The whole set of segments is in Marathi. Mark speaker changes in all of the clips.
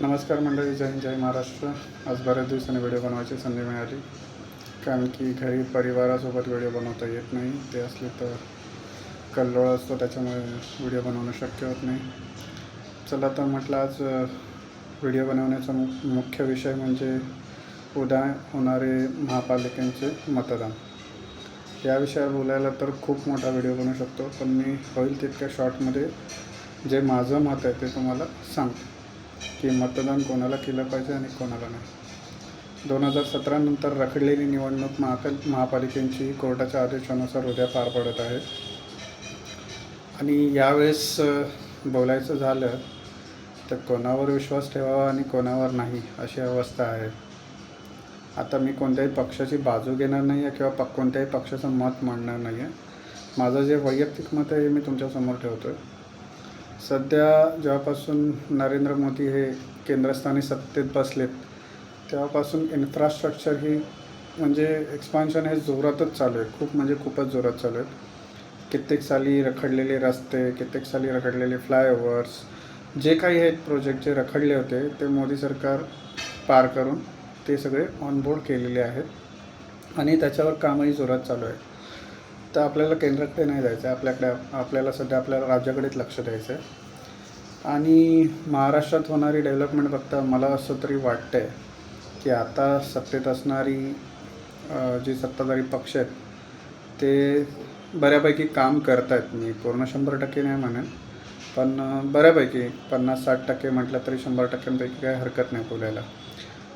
Speaker 1: नमस्कार मंडळी जय हिंद, जय महाराष्ट्र. आज बऱ्याच दिवसांनी व्हिडिओ बनवायची संधी मिळाली. कारण की घरी परिवारासोबत व्हिडिओ बनवता येत नाही. ते असले तर कल्लोळ असतो त्याच्यामुळे व्हिडिओ बनवणं शक्य होत नाही. चला तर म्हटलं आज व्हिडिओ बनवण्याचा मु मुख्य विषय म्हणजे उद्या होणारे महापालिकेचे मतदान. या विषयावर बोलायला तर खूप मोठा व्हिडिओ बनवू शकतो पण मी होईल तितक्या शॉर्टमध्ये जे माझं मत आहे ते तुम्हाला सांगतो. की मतदान कोणाला केलं पाहिजे आणि कोणाला नाही. दोन हजार सतरा नंतर रखडलेली निवडणूक महापाल महापालिकेची कोर्टाच्या आदेशानुसार उद्या पार पडत आहे. आणि यावेळेस बोलायचं झालं तर कोणावर विश्वास ठेवावा आणि कोणावर नाही अशी अवस्था आहे. आता मी कोणत्याही पक्षाची बाजू घेणार नाही आहे किंवा प कोणत्याही पक्षाचं मत मांडणार नाही आहे. माझं जे वैयक्तिक मत आहे हे मी तुमच्यासमोर ठेवतो आहे सध्या जेव्हापासून नरेंद्र मोदी हे केंद्रस्थानी सत्तेत बसलेत तेव्हापासून इन्फ्रास्ट्रक्चर ही म्हणजे एक्सपान्शन हे जोरातच चालू आहे. खूप म्हणजे खूपच जोरात चालू आहेत. कित्येक साली रखडलेले रस्ते कित्येक साली रखडलेले फ्लायओव्हर्स जे काही आहेत प्रोजेक्ट जे रखडले होते ते मोदी सरकार पार करून ते सगळे ऑनबोर्ड केलेले आहेत. आणि त्याच्यावर कामही जोरात चालू आहे. तर आपल्याला केंद्राकडे नाही जायचं आहे आपल्याकडे आपल्याला सध्या आपल्या राज्याकडेच लक्ष द्यायचं आहे आणि महाराष्ट्रात होणारी डेव्हलपमेंट बघता मला असं तरी वाटतं आहे की आता सत्तेत असणारी जी सत्ताधारी पक्ष आहेत ते बऱ्यापैकी काम करत आहेत मी पूर्ण शंभर टक्के नाही म्हणेन पण बऱ्यापैकी पन्नास साठ टक्के म्हटलं तरी शंभर टक्क्यांपैकी काही हरकत नाही बोलायला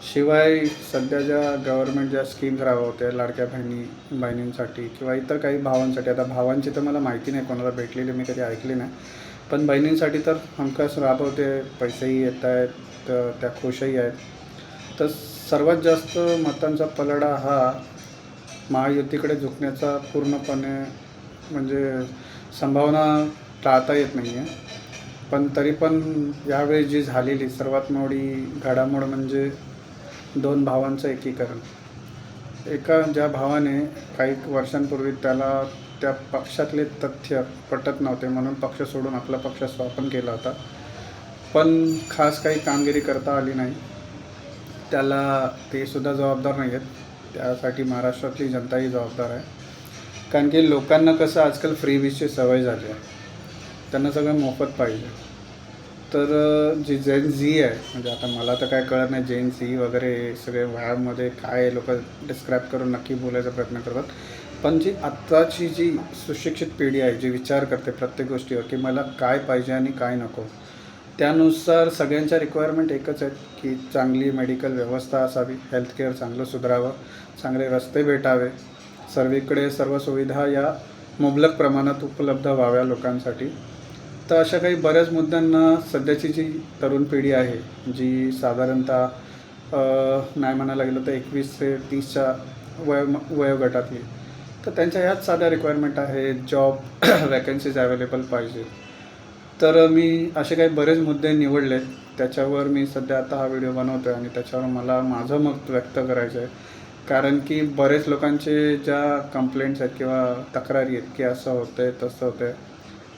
Speaker 1: शिवाय सध्या ज्या गव्हर्नमेंट ज्या स्कीम्स राबवते लाडक्या बहिणी बहिणींसाठी किंवा इतर काही भावांसाठी आता भावांची तर मला माहिती नाही कोणाला भेटलेली मी कधी ऐकली नाही. पण बहिणींसाठी तर हमखास राबवते पैसेही येत आहेत तर त्या खुशही आहेत. तर सर्वात जास्त मतांचा पलडा हा महायुतीकडे झुकण्याचा पूर्णपणे म्हणजे संभावना टाळता येत नाही आहे पण तरी पण यावेळी जी झालेली सर्वात मोठी घडामोड म्हणजे दोन भावांचं एकीकरण. एका ज्या भावाने काही वर्षांपूर्वी त्याला त्या पक्षातले तथ्य पटत नव्हते म्हणून पक्ष सोडून आपला पक्ष स्थापन केला होता. पण खास काही कामगिरी करता आली नाही. त्याला ते सुद्धा जबाबदार नाही आहेत. त्यासाठी महाराष्ट्रातली जनताही जबाबदार आहे. कारण की लोकांना कसं आजकाल फ्री बीजची सवय झाली आहे. त्यांना सगळं मोफत पाहिजे. तर जी जेन झी आहे म्हणजे आता मला तर काय कळत नाही जेन झी वगैरे हे सगळे व्यायाममध्ये काय लोक डिस्क्राईब करून नक्की बोलायचा प्रयत्न करतात. पण जी आत्ताची जी सुशिक्षित पिढी आहे जी विचार करते प्रत्येक गोष्टीवर की मला काय पाहिजे आणि काय नको त्यानुसार सगळ्यांच्या रिक्वायरमेंट एकच आहेत की चांगली मेडिकल व्यवस्था असावी हेल्थकेअर चांगलं सुधारावं चांगले रस्ते भेटावे सर्वीकडे सर्व सुविधा या मुबलक प्रमाणात उपलब्ध व्हाव्या लोकांसाठी. तर अशा काही बऱ्याच मुद्द्यांना सध्याची जी तरुण पिढी आहे जी साधारणतः नाही म्हणायला गेलं तर एकवीस ते तीसच्या वय वयोगटातली तर त्यांच्या ह्याच साध्या रिक्वायरमेंट आहे जॉब वॅकन्सीज अवेलेबल पाहिजे. तर मी असे काही बरेच मुद्दे निवडले त्याच्यावर मी सध्या आता हा व्हिडिओ बनवतो आहे आणि त्याच्यावर मला माझं मत व्यक्त करायचं आहे. कारण की बरेच लोकांचे ज्या कंप्लेंट्स आहेत किंवा तक्रारी आहेत की असं होतं आहे तसं होतं आहे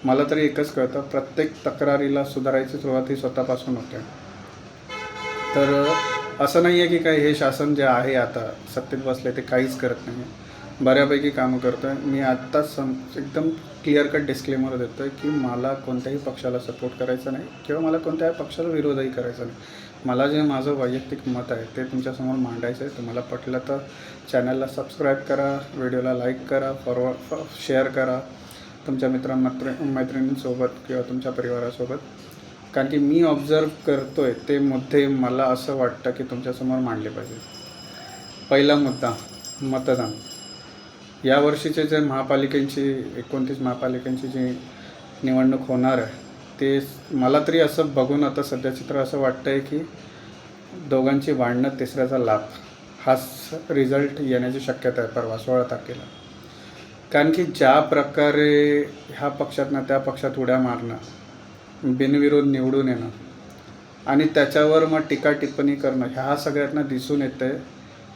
Speaker 1: मला तरी एकच कळतं प्रत्येक तक्रारीला सुधारायची सुरुवात ही स्वतःपासून होते. तर असं नाही आहे की काही हे शासन जे आहे आता सत्तेत बसले ते काहीच करत नाही बऱ्यापैकी कामं करतो आहे मी आत्ताच सम एकदम क्लिअर कट डिस्क्लेमर देतो आहे की मला कोणत्याही पक्षाला सपोर्ट करायचा नाही किंवा मला कोणत्याही पक्षाला विरोधही करायचा नाही. मला जे माझं वैयक्तिक मत आहे ते तुमच्यासमोर मांडायचं आहे तुम्हाला पटलं तर चॅनलला सबस्क्राईब करा व्हिडिओला लाईक करा फॉरवर्ड शेअर करा. तुमच्या मित्रांमैत्री मैत्रिणींसोबत किंवा तुमच्या परिवारासोबत. कारण की मी ऑब्झर्व करतो आहे ते मुद्दे मला असं वाटतं की तुमच्यासमोर मांडले पाहिजे. पहिला मुद्दा मतदान. यावर्षीचे जे महापालिकेची एकोणतीस महापालिकेची जी निवडणूक होणार आहे ते मला तरी असं बघून आता सध्या चित्र असं वाटतं आहे की दोघांची वाढणं तिसऱ्याचा लाभ. हाच रिझल्ट येण्याची शक्यता आहे परवा सोळा तारखेला. कारण की ज्या प्रकारे ह्या पक्षातनं त्या पक्षात उड्या मारणं बिनविरोध निवडून येणं आणि त्याच्यावर मग टीका टिप्पणी करणं ह्या सगळ्यांना दिसून येतं आहे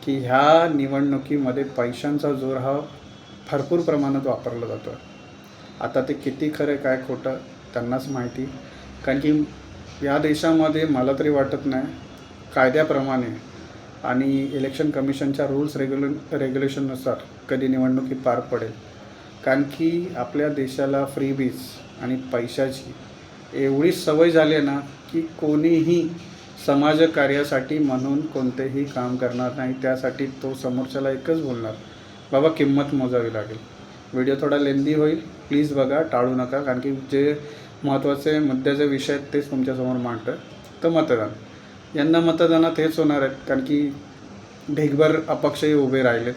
Speaker 1: की ह्या निवडणुकीमध्ये पैशांचा जोर हा भरपूर प्रमाणात वापरला जातो आता ते किती खरं काय खोटं त्यांनाच माहिती. कारण की या देशामध्ये मला तरी वाटत नाही कायद्याप्रमाणे आणि इलेक्शन कमिशनच्या रूल्स रेग्युले रेग्युलेशननुसार कधी निवडणुकी पार पडेल. कारण की आपल्या देशाला फ्री बीज आणि पैशाची एवढी सवय झाली आहे ना की कोणीही समाजकार्यासाठी म्हणून कोणतेही काम करणार नाही. त्यासाठी तो समोरच्याला एकच बोलणार बाबा किंमत मोजावी लागेल. व्हिडिओ थोडा लेंदी होईल. प्लीज बघा टाळू नका. कारण की जे महत्त्वाचे मुद्द्याचे विषय आहेत तेच तुमच्यासमोर मांडतं तर मतदान. यांना मतदानात हेच होणार आहेत कारण की ढेगभर अपक्षही उभे राहिलेत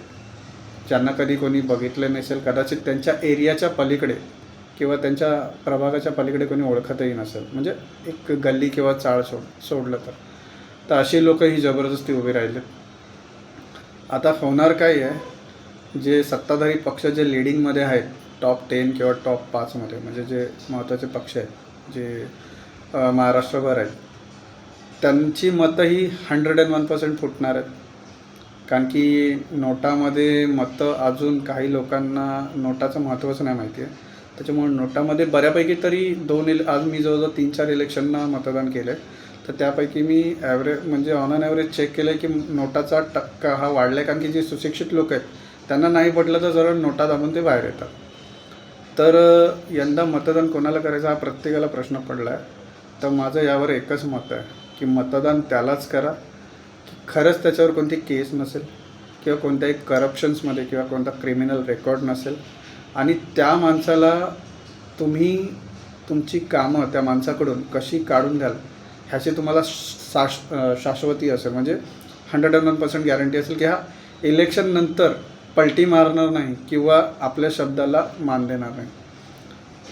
Speaker 1: ज्यांना कधी कोणी बघितलं नसेल कदाचित त्यांच्या एरियाच्या पलीकडे किंवा त्यांच्या प्रभागाच्या पलीकडे कोणी ओळखतही नसेल. म्हणजे एक गल्ली किंवा चाळ सोड सोडलं तर. तर अशी लोक ही जबरदस्ती उभी राहिलेत. आता होणार काय आहे? जे सत्ताधारी पक्ष जे लिडिंगमध्ये आहेत टॉप टेन किंवा टॉप पाचमध्ये म्हणजे जे महत्त्वाचे पक्ष आहेत जे महाराष्ट्रभर आहेत त्यांची मतं ही हंड्रेड अँड वन पर्सेंट फुटणार आहेत. कारण की नोटामध्ये मतं अजून काही लोकांना नोटाचं महत्त्वच नाही माहिती आहे. त्याच्यामुळे नोटामध्ये बऱ्यापैकी तरी दोन इले आज मी जवळजवळ तीन चार इलेक्शनना मतदान केलं आहे तर त्यापैकी मी ॲव्हरेज म्हणजे ऑन अन ॲव्हरेज चेक केलं आहे की नोटाचा टक्का हा वाढला आहे कारण की जे सुशिक्षित लोक आहेत त्यांना नाही पटलं तर जरा नोटा दाबून ते बाहेर येतात. तर यंदा मतदान कोणाला करायचं हा प्रत्येकाला प्रश्न पडला आहे तर माझं यावर एकच मत आहे. की मतदान त्यालाच करा. की खरंच त्याच्यावर कोणती केस नसेल किंवा कोणत्याही करप्शन्समध्ये किंवा कोणता क्रिमिनल रेकॉर्ड नसेल. आणि त्या माणसाला तुम्ही तुमची कामं त्या माणसाकडून कशी काढून घ्याल ह्याची तुम्हाला शाश शाश्वती असेल. म्हणजे hundred and one percent guarantee असेल की हा इलेक्शन नंतर पलटी मारणार नाही किंवा आपल्या शब्दाला मान देणार नाही.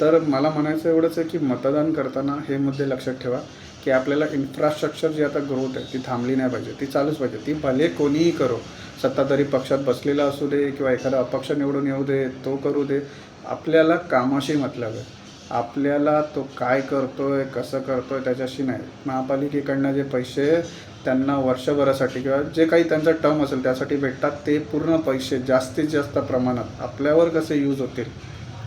Speaker 1: तर मला म्हणायचं एवढंच आहे की मतदान करताना हे मुद्दे लक्षात ठेवा. की आपल्याला इन्फ्रास्ट्रक्चर जी आता ग्रोथ आहे ती थांबली नाही पाहिजे ती चालूच पाहिजे. ती भले कोणीही करो सत्ताधारी पक्षात बसलेला असू दे किंवा एखादा अपक्ष निवडून येऊ दे तो करू दे आपल्याला कामाशी मतलब आहे. आपल्याला तो काय करतो आहे कसं करतो आहे त्याच्याशी नाही. महापालिकेकडनं जे पैसे त्यांना वर्षभरासाठी किंवा जे काही त्यांचा टर्म असेल त्यासाठी भेटतात ते पूर्ण पैसे जास्तीत जास्त प्रमाणात आपल्यावर कसे यूज होतील?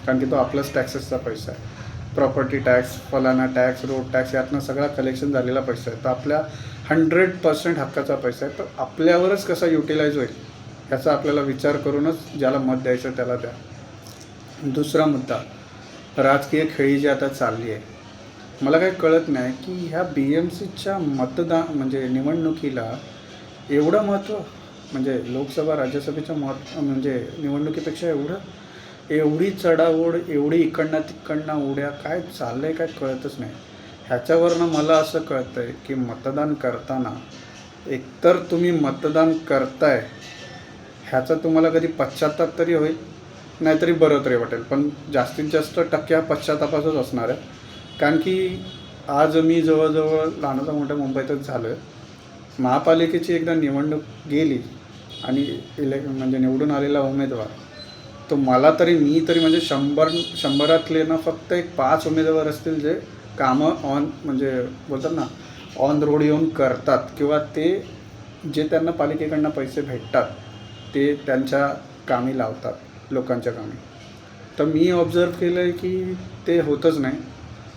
Speaker 1: कारण की तो आपलाच टॅक्सेसचा पैसा आहे. प्रॉपर्टी टॅक्स फलाना टॅक्स रोड टॅक्स यातनं सगळा कलेक्शन झालेला पैसा आहे. तर आपल्या हंड्रेड पर्सेंट हक्काचा पैसा आहे. तर आपल्यावरच कसा युटिलाइज होईल ह्याचा आपल्याला विचार करूनच ज्याला मत द्यायचं त्याला द्या. दुसरा मुद्दा राजकीय खेळी जी आता चालली आहे मला काही कळत नाही की ह्या बी एम सीच्या मतदान म्हणजे निवडणुकीला एवढं महत्त्व म्हणजे लोकसभा राज्यसभेच्या मत म्हणजे निवडणुकीपेक्षा एवढं एवढी चढाओढ एवढी इकडनं तिकडनं उड्या काय चाललं आहे काय कळतच नाही. ह्याच्यावरनं मला असं कळतं आहे की मतदान करताना एकतर तुम्ही मतदान करताय ह्याचा तुम्हाला कधी पश्चाताप तरी होईल नाहीतरी बरं तरी वाटेल. पण जास्तीत जास्त टक्के हा असणार आहे. कारण की आज मी जवळजवळ लहानाचा मोठ्या मुंबईतच झालो आहे महापालिकेची एकदा निवडणूक गेली आणि इले म्हणजे निवडून आलेला उमेदवार तो मला तरी मी तरी म्हणजे शंभर शंभरातले ना फक्त एक पाच उमेदवार असतील जे कामं ऑन म्हणजे बोलतात ना ऑन रोड येऊन करतात. किंवा ते जे त्यांना पालिकेकडनं पैसे भेटतात ते त्यांच्या कामी लावतात लोकांच्या कामी. तर मी ऑब्झर्व केलं आहे की ते होतच नाही.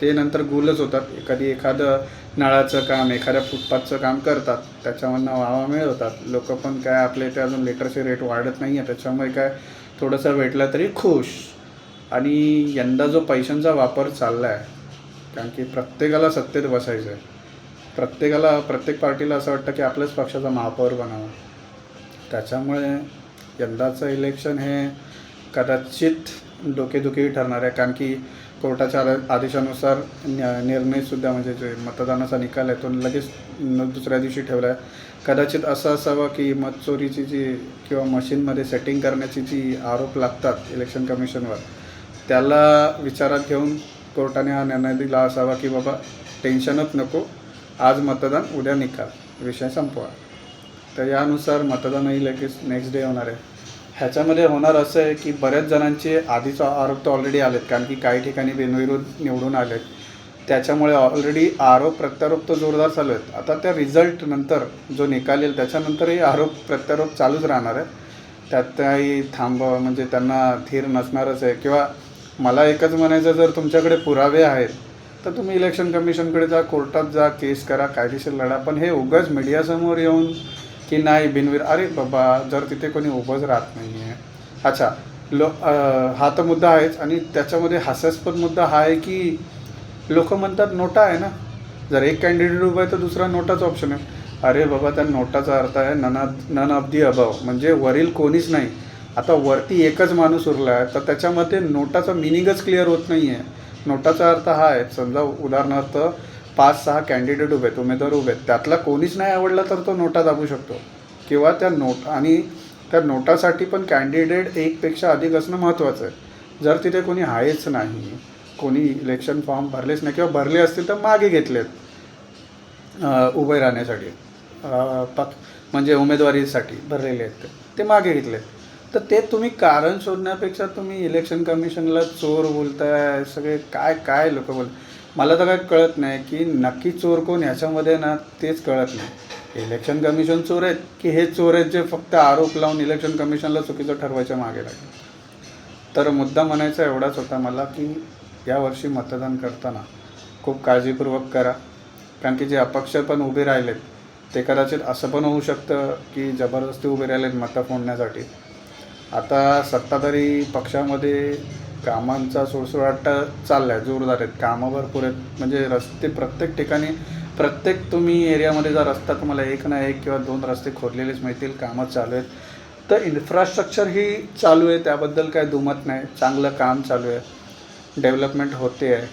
Speaker 1: ते नंतर गुलच होतात. कधी एखादं नळाचं काम एखाद्या फुटपाथचं काम करतात. त्याच्यामधनं वावा मिळवतात. लोक पण काय आपल्या इथे अजून लेटरचे रेट वाढत नाही आहे त्याच्यामुळे काय थोडंसं भेटलं तरी खुश. आणि यंदा जो पैशांचा वापर चालला आहे कारण की प्रत्येकाला सत्तेत बसायचं आहे प्रत्येकाला प्रत्येक पार्टीला असं वाटतं की आपल्याच पक्षाचा महापौर बनावा. त्याच्यामुळे यंदाचं इलेक्शन हे कदाचित डोकेदुखी ठरणार आहे. कारण की कोर्टाच्या आदेशानुसार न निर्णयसुद्धा म्हणजे जे मतदानाचा निकाल आहे तो लगेच दुसऱ्या दिवशी ठेवला आहे. कदाचित असं असावं की मतचोरीची जी किंवा मशीनमध्ये सेटिंग करण्याची जी आरोप लागतात इलेक्शन कमिशनवर त्याला विचारात घेऊन कोर्टाने हा निर्णय दिला असावा की बाबा टेन्शनच नको आज मतदान उद्या निकाल. विषय संपवा. तर यानुसार मतदानही लगेच नेक्स्ट डे होणार आहे. ह्याच्यामध्ये होणार असं आहे की बऱ्याच जणांचे आधीचा आरोप तर ऑलरेडी आलेत कारण की काही ठिकाणी बिनविरोध निवडून आलेत. त्याच्यामुळे ऑलरेडी आरोप प्रत्यारोप तर जोरदार चालू आहेत. आता त्या रिझल्ट नंतर जो निकाल येईल त्याच्यानंतरही आरोप प्रत्यारोप चालूच राहणार आहे त्यात काही थांब म्हणजे त्यांना धीर नसणारच आहे. किंवा मला एकच म्हणायचं जर तुमच्याकडे पुरावे आहेत तर तुम्ही इलेक्शन कमिशनकडे जा कोर्टात जा केस करा कायदेशीर लढा. पण हे उगाच मीडियासमोर येऊन की नाही बिनवीर अरे बाबा जर तिथे कोणी उभंच राहत नाही आहे अच्छा लो हा तर मुद्दा आहेच आणि त्याच्यामध्ये हास्यास्पद मुद्दा हा आहे की लोक म्हणतात नोटा आहे ना. जर एक कॅन्डिडेट उभा आहे तर दुसरा नोटाचा ऑप्शन आहे. अरे बाबा त्या नोटाचा अर्थ आहे नन नन ऑफ दी अभाव म्हणजे वरील कोणीच नाही. आता वरती एकच माणूस उरला आहे तर त्याच्यामध्ये नोटाचा मिनिंगच क्लिअर होत नाही आहे नोटाचा अर्थ हा आहे समजा उदाहरणार्थ पाच सहा कॅन्डिडेट उभे आहेत उमेदवार उभे. आहेत त्यातला कोणीच नाही आवडला तर तो नोटा दाबू शकतो. किंवा त्या नोट आणि त्या नोटासाठी पण कॅन्डिडेट एकपेक्षा अधिक असणं महत्त्वाचं आहे. जर तिथे कोणी आहेच नाही कोणी इलेक्शन फॉर्म भरलेच नाही किंवा भरले असतील तर मागे घेतलेत उभे राहण्यासाठी पक म्हणजे उमेदवारीसाठी भरलेले आहेत ते. ते मागे घेतले तर ते तुम्ही कारण शोधण्यापेक्षा तुम्ही इलेक्शन कमिशनला चोर बोलताय सगळे काय काय लोक बोल मला तर काय कळत नाही की नक्की चोर कोण ह्याच्यामध्ये ना तेच कळत नाही. इलेक्शन कमिशन चोर आहेत की हे चोर आहेत जे फक्त आरोप लावून इलेक्शन कमिशनला चुकीचं ठरवायच्या मागे लागले? तर मुद्दा म्हणायचा एवढाच होता मला की यावर्षी मतदान करताना खूप काळजीपूर्वक करा. कारण की जे अपक्ष पण उभे राहिलेत ते कदाचित असं पण होऊ शकतं की जबरदस्ती उभे राहिलेत मतं फोडण्यासाठी. आता सत्ताधारी पक्षामध्ये कामांचा सुळसुळाट चालला आहे जोरदार आहेत. कामं भरपूर आहेत. म्हणजे रस्ते प्रत्येक ठिकाणी प्रत्येक तुम्ही एरियामध्ये जर रस्ता तुम्हाला एक ना एक किंवा दोन रस्ते खोदलेलेच मिळतील कामं चालू आहेत. तर इन्फ्रास्ट्रक्चर ही चालू आहे त्याबद्दल काय दुमत नाही. चांगलं काम चालू आहे. डेव्हलपमेंट होते आहे.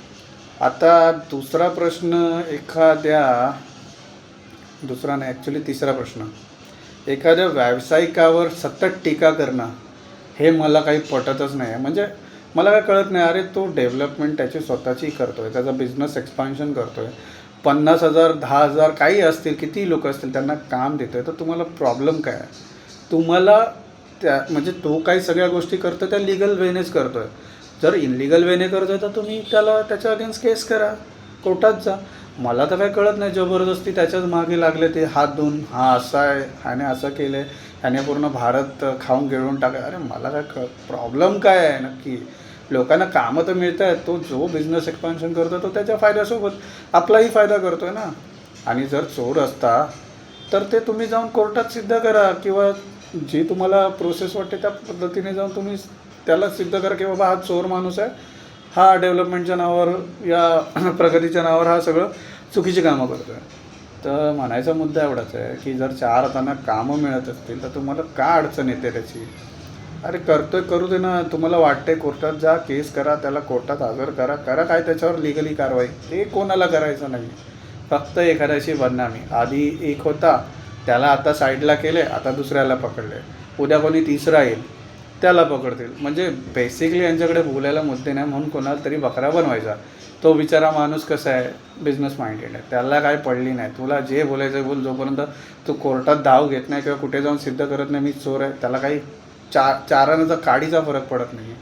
Speaker 1: आता दुसरा प्रश्न एखाद्या दुसरा नाही ॲक्च्युली तिसरा प्रश्न. एखाद्या व्यावसायिकावर सतत टीका करणं हे मला काही पटतच नाही. आहे म्हणजे मला काय कळत नाही अरे तो डेव्हलपमेंट त्याची स्वतःची करतो आहे त्याचा बिझनेस एक्सपान्शन करतो आहे पन्नास हजार दहा हजार काही असतील किती लोक असतील त्यांना काम देतो आहे तर तुम्हाला प्रॉब्लेम काय आहे? तुम्हाला त्या म्हणजे तो काही सगळ्या गोष्टी करतो त्या लिगल वेनेच करतो आहे जर इनलिगल वेने करतो आहे तर तुम्ही त्याला त्याच्या अगेन्स्ट केस करा. कोर्टात जा. मला तर काही कळत नाही जबरदस्ती त्याच्याच मागे लागले ते हात धुवून. हा असा आहे ह्याने असं केलं आहे ह्याने पूर्ण भारत खाऊन गिळून टाका अरे मला काय प्रॉब्लेम काय आहे? नक्की. लोकांना कामं तर मिळत आहेत तो जो बिझनेस एक्सपान्शन करतो तो त्याच्या फायद्यासोबत आपलाही फायदा करतो आहे ना. आणि जर चोर असता तर ते तुम्ही जाऊन कोर्टात सिद्ध करा किंवा जी तुम्हाला प्रोसेस वाटते त्या पद्धतीने जाऊन तुम्ही त्याला सिद्ध करा की बाबा हा चोर माणूस आहे. हा डेव्हलपमेंटच्या नावावर या प्रगतीच्या नावावर हा सगळं चुकीची कामं करतो आहे तर म्हणायचा मुद्दा एवढाच आहे की जर चार हातांना कामं मिळत असतील तर तुम्हाला का अडचण येते त्याची? अरे करतोय करू दे ना. तुम्हाला वाटते कोर्टात जा केस करा त्याला कोर्टात हजर करा. करा काय त्याच्यावर लिगली कारवाई. ते कोणाला करायचं नाही. फक्त एखाद्याशी बदनामी. आधी एक होता त्याला आता साईडला केले आता दुसऱ्याला पकडले उद्या कोणी तिसरा येईल त्याला पकडतील. म्हणजे बेसिकली यांच्याकडे बोलायला मुद्दे नाही म्हणून कोणाला तरी बकरा बनवायचा. तो बिचारा माणूस कसा आहे? बिझनेस माइंडेड आहे. त्याला काय पडली नाही. तुला जे बोलायचं आहे बोल जोपर्यंत तू कोर्टात धाव घेत नाही किंवा कुठे जाऊन सिद्ध करत नाही मी चोर आहे. त्याला काही चार चारांचा काडीचा फरक पडत नाही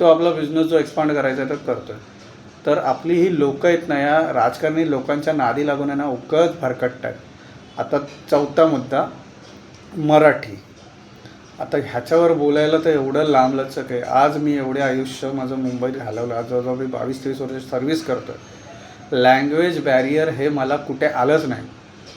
Speaker 1: तो आपला बिझनेस जो एक्सपांड करायचा आहे तर करतो आहे तर आपली ही लोकं आहेत ना या राजकारणी लोकांच्या नादी लागून आहे ना उकळत भरकटत आहेत आता चौथा मुद्दा मराठी. आता ह्याच्यावर बोलायला तर एवढं लांबलचक आहे. आज मी एवढे आयुष्य माझं मुंबईत घालवलं. आज जवळजवळ मी बावीस तेवीस वर्ष सर्व्हिस करतो आहे लँग्वेज बॅरियर हे मला कुठे आलंच नाही.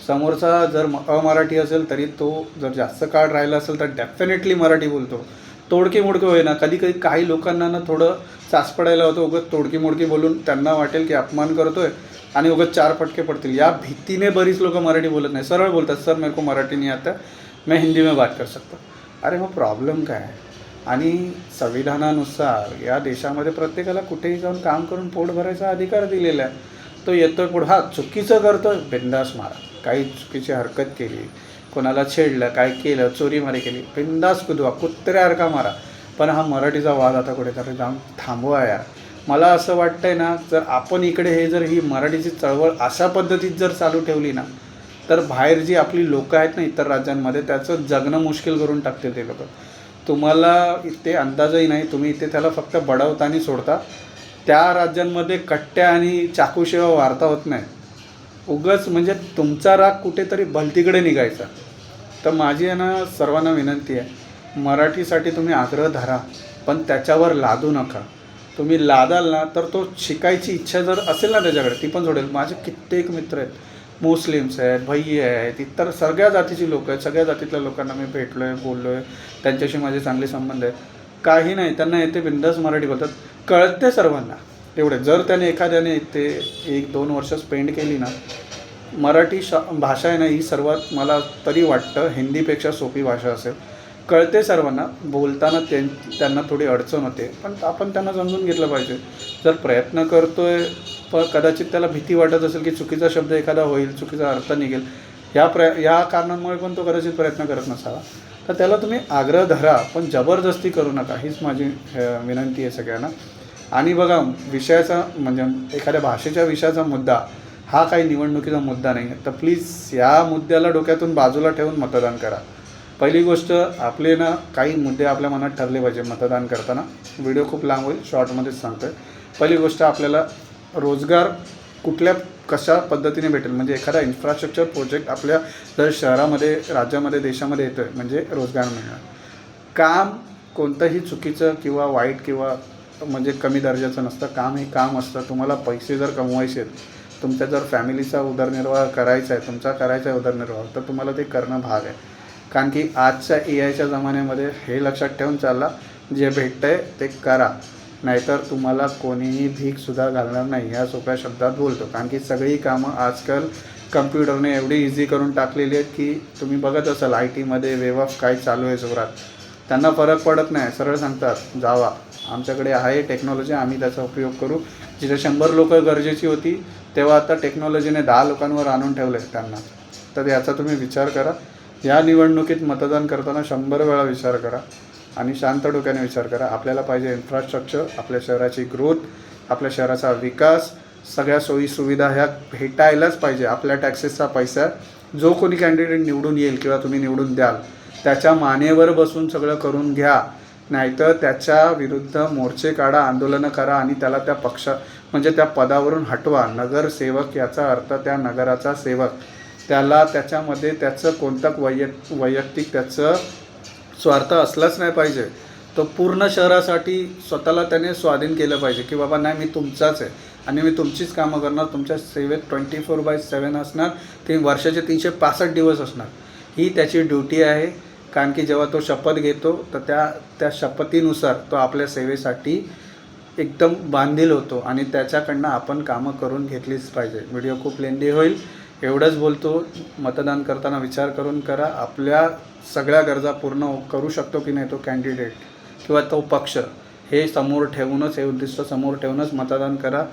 Speaker 1: समोरचा जर अमराठी असेल तरी तो जर जास्त काळ राहिला असेल तर डेफिनेटली मराठी बोलतो. तोडकी मोडके होईना. कधी कधी काही लोकांना ना थोडं चास पडायला होतं. उगत तोडकी मोडकी बोलून त्यांना वाटेल की अपमान करतोय आणि उगत चार फटके पडतील. या भीतीने बरीच लोक मराठी बोलत नाही. सरळ बोलतात सर मेरे को मराठी नाही आता. मैं हिंदी में बात कर सकता अरे मग प्रॉब्लेम काय? आहे आणि संविधानानुसार या देशामध्ये प्रत्येकाला कुठेही जाऊन काम करून पोट भरायचा अधिकार दिलेला आहे. तो येतोय पुढं. हा चुकीचं करतो. बिंदास मारा. काही चुकीची हरकत केली कोणाला छेडलं काय केलं चोरीमारी केली बिंदास कुदवा. कुत्र्यासारखा मारा. पण हा मराठीचा वाद आता कुठेतरी जाऊन थांबवा यार मला असं वाटतंय ना जर आपण इकडे हे जर ही मराठीची चळवळ अशा पद्धतीत जर चालू ठेवली ना तर बाहेर जी आपली लोकं आहेत ना इतर राज्यांमध्ये त्याचं जगणं मुश्किल करून टाकते ते लोक. तुम्हाला इथे अंदाजही नाही तुम्ही इथे त्याला फक्त बडवता आणि सोडता. त्या राज्यांमध्ये कट्ट्या आणि चाकूशिवाय वार्ता होत नाही. उगच म्हणजे तुमचा राग कुठेतरी भलतीकडे निघायचा. तर माझी आहे ना सर्वांना विनंती आहे मराठीसाठी तुम्ही आग्रह धरा पण त्याच्यावर लादू नका. तुम्ही लादाल ना तर तो शिकायची इच्छा जर असेल ना त्याच्याकडे ती पण सोडेल. माझे कित्येक मित्र आहेत मुस्लिम्स आहेत भैये आहेत इतर सगळ्या जातीची लोक आहेत सगळ्या जातीतल्या लोकांना मी भेटलो आहे बोललो आहे त्यांच्याशी माझे चांगले संबंध आहेत. काही नाही त्यांना येते बिंदास मराठी बोलतात. कळते सर्वांना. एवढे जर त्याने एखाद्याने ते एक दोन वर्ष स्पेंड केली ना मराठी शा भाषा आहे ना ही सर्वात मला तरी वाटतं हिंदीपेक्षा सोपी भाषा असेल. कळते सर्वांना बोलताना त्यां त्यांना थोडी अडचण होते पण आपण त्यांना समजून घेतलं पाहिजे. जर प्रयत्न करतोय पण कदाचित त्याला भीती वाटत असेल की चुकीचा शब्द एखादा होईल चुकीचा अर्थ निघेल या प्र या कारणांमुळे पण तो कदाचित प्रयत्न करत नसावा. तर त्याला तुम्ही आग्रह धरा पण जबरदस्ती करू नका हीच माझी विनंती आहे सगळ्यांना. आणि बघा विषयाचा म्हणजे एखाद्या भाषेच्या विषयाचा मुद्दा हा काही निवडणुकीचा मुद्दा नाही आहे तर प्लीज या मुद्द्याला डोक्यातून बाजूला ठेवून मतदान करा. पहिली गोष्ट आपले ना काही मुद्दे आपल्या मनात ठरले पाहिजे मतदान करताना. व्हिडिओ खूप लांब होईल शॉर्टमध्येच सांगतोय. पहिली गोष्ट आपल्याला रोजगार कुठल्या कशा पद्धतीने भेटेल? म्हणजे एखादा इन्फ्रास्ट्रक्चर प्रोजेक्ट आपल्या जर शहरामध्ये राज्यामध्ये देशामध्ये येतोय म्हणजे रोजगार मिळणार. काम कोणतंही चुकीचं किंवा वाईट किंवा म्हणजे कमी दर्जाचं नसतं. काम हे काम असतं. तुम्हाला पैसे जर कमवायचे आहेत तुमच्या जर फॅमिलीचा उदरनिर्वाह करायचा आहे तुमचा करायचा आहे उदरनिर्वाह तर तुम्हाला ते करणं भाग आहे. कारण की आजच्या ए आयच्या जमान्यामध्ये हे लक्षात ठेवून चालला जे भेटतं आहे ते करा. नाहीतर तुम्हाला कोणीही भीकसुद्धा घालणार नाही ह्या सोप्या शब्दात बोलतो. कारण की सगळी कामं आजकाल कम्प्युटरने एवढी इझी करून टाकलेली आहेत की तुम्ही बघत असाल आय टीमध्ये वेव ऑफ काय चालू आहे जोरात. त्यांना फरक पडत नाही सरळ सांगतात जावा आमच्याकडे आहे टेक्नॉलॉजी आम्ही त्याचा उपयोग करू. जिथे शंभर लोक गरजेची होती तेव्हा आता टेक्नॉलॉजीने दहा लोकांवर आणून ठेवलं त्यांना. तर याचा तुम्ही विचार करा. या निवडणुकीत मतदान करताना शंभर वेळा विचार करा आणि शांत डोक्याने विचार करा. आपल्याला पाहिजे इन्फ्रास्ट्रक्चर आपल्या शहराची ग्रोथ आपल्या शहराचा विकास. सगळ्या सोयी सुविधा ह्या भेटायलाच पाहिजे. आपल्या टॅक्सेसचा पैसा जो कोणी कॅन्डिडेट निवडून येईल किंवा तुम्ही निवडून द्याल त्याच्या मानेवर बसून सगळं करून घ्या. नाहीतर त्याच्या विरुद्ध मोर्चे काढा आंदोलनं करा आणि त्याला त्या पक्षा म्हणजे त्या पदावरून हटवा. नगरसेवक याचा अर्थ त्या नगराचा सेवक. त्याला त्याच्यामध्ये त्याचं कोणतं वैय वैयक्तिक त्याचं स्वार्थ असलाच नाही पाहिजे. तो पूर्ण शहरासाठी स्वतःला त्याने स्वाधीन केलं पाहिजे की बाबा नाही मी तुमचाच आहे आणि मी तुमचीच कामं करणार तुमच्या सेवेत ट्वेंटी फोर बाय सेवन असणार ती वर्षाचे तीनशे पासष्ट दिवस असणार. ही त्याची ड्युटी आहे. कारण की जेव्हा तो शपथ घेतो तर त्या त्या शपथीनुसार तो आपल्या सेवेसाठी एकदम बांधील होतो आणि त्याच्याकडनं आपण कामं करून घेतलीच पाहिजे. व्हिडिओ खूप लेंदी होईल. एवढंच बोलतो मतदान करताना विचार करून करा आपल्या सगळ्या गरजा पूर्ण करू शकतो की नाही तो कॅन्डिडेट किंवा तो पक्ष हे समोर ठेवूनच हे उद्दिष्ट समोर ठेवूनच मतदान करा.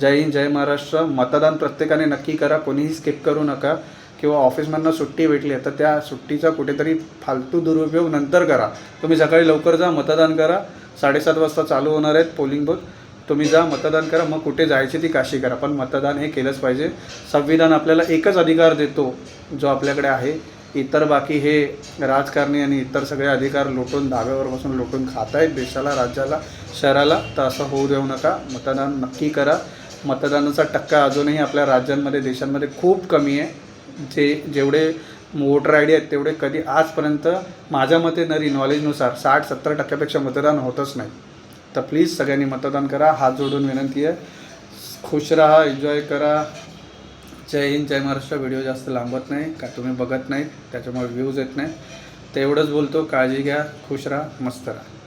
Speaker 1: जय हिंद जय महाराष्ट्र. मतदान प्रत्येकाने नक्की करा कोणीही स्किप करू नका. किंवा ऑफिसमधनं सुट्टी भेटली आहे तर त्या सुट्टीचा कुठेतरी फालतू दुरुपयोग नंतर करा. तुम्ही सकाळी लवकर जा मतदान करा. साडेसात वाजता चालू होणार आहेत पोलिंग बूथ तुम्ही जा मतदान करा. मग कुठे जायची ती काशी करा. पण मतदान हे केलंच पाहिजे. संविधान आपल्याला एकच अधिकार देतो जो आपल्याकडे आहे. इतर बाकी हे राजकारणी आणि इतर सगळे अधिकार लुटून धाब्यावर बसून लुटून खात आहेत देशाला राज्याला शहराला. तर असं होऊ देऊ नका. मतदान नक्की करा. मतदानाचा टक्का अजूनही आपल्या राज्यांमध्ये देशांमध्ये खूप कमी आहे. जे जेवढे वोटर आय डी आहेत तेवढे कधी आजपर्यंत माझ्या मते नरी नॉलेजनुसार साठ सत्तर टक्क्यापेक्षा मतदान होतच नाही. तर प्लीज सगळ्यांनी मतदान करा. हात जोडून विनंती आहे. खुश राहा एन्जॉय करा. जय हिंद जय महाराष्ट्र. व्हिडिओ जास्त लांबत नाही का तुम्ही बघत नाहीत त्याच्यामुळे व्ह्यूज येत नाही. तेवढंच बोलतो काळजी घ्या खुश राहा मस्त राहा.